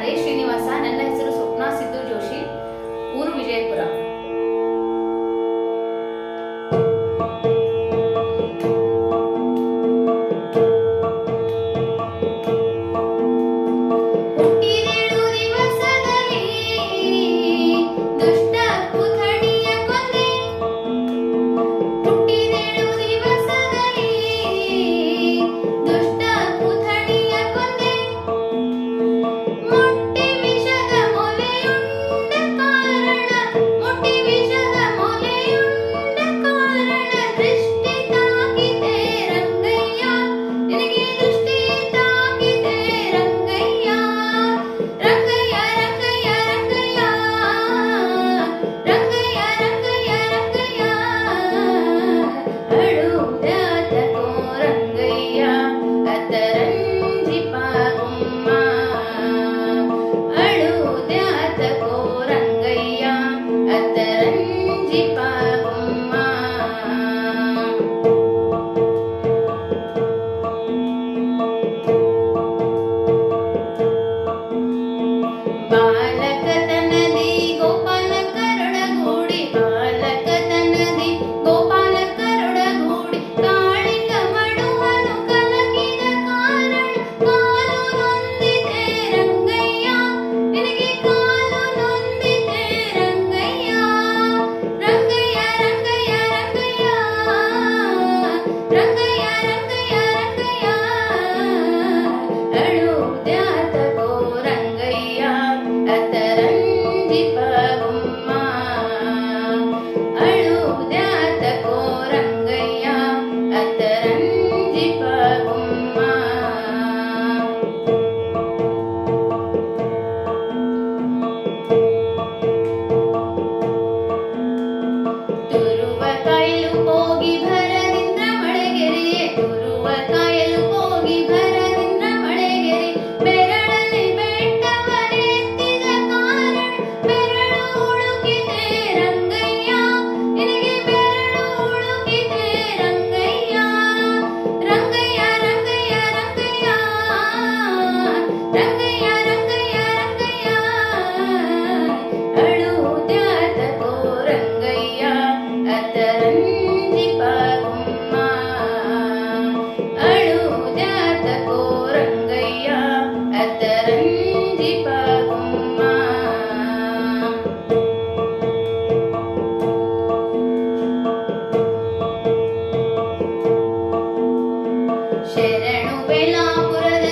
ಹರೇ ಶ್ರೀನಿವಾಸ ನನ್ನ ಹೆಸರು ಸ್ವಪ್ನ ಸಿದ್ದು ಜೋಶಿ. அத்தரஞ்சி ಶರಣು ಬೆಳಾಪುರದ